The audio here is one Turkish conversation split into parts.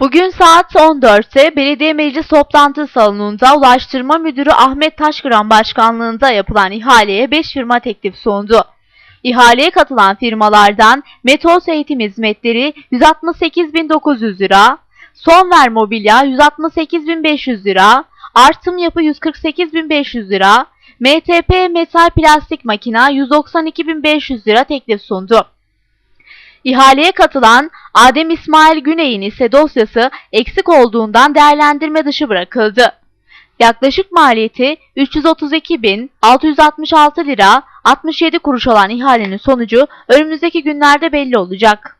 Bugün saat 14'te Belediye Meclis Toplantı Salonu'nda Ulaştırma Müdürü Ahmet Taşkıran Başkanlığında yapılan ihaleye 5 firma teklif sundu. İhaleye katılan firmalardan Metos Eğitim Hizmetleri 168.900 lira, Sonver Mobilya 168.500 lira, Artım Yapı 148.500 lira, MTP Metal Plastik Makina 192.500 lira teklif sundu. İhaleye katılan Adem İsmail Güney'in ise dosyası eksik olduğundan değerlendirme dışı bırakıldı. Yaklaşık maliyeti 332.666 lira 67 kuruş olan ihalenin sonucu önümüzdeki günlerde belli olacak.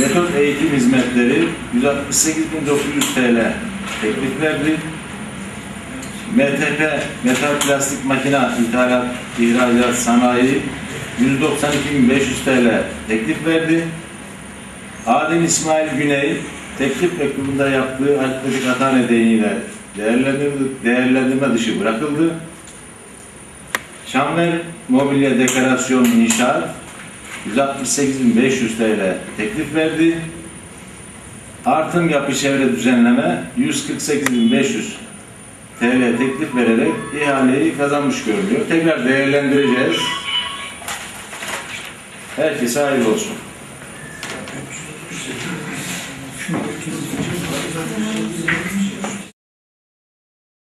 Metot Eğitim Hizmetleri 168.900 TL teklif verdi. MTP Metal Plastik Makina İthalat İhracat Sanayi 192.500 TL teklif verdi. Adem İsmail Güney teklif mektubunda yaptığı atletik hata nedeniyle değerlendirme dışı bırakıldı. Şamver Mobilya Dekorasyon İnşaat 168.500 TL teklif verdi. Artım yapı çevre düzenleme 148.500 TL teklif vererek ihaleyi kazanmış görünüyor. Tekrar değerlendireceğiz. Herkese hayırlı olsun. Şunu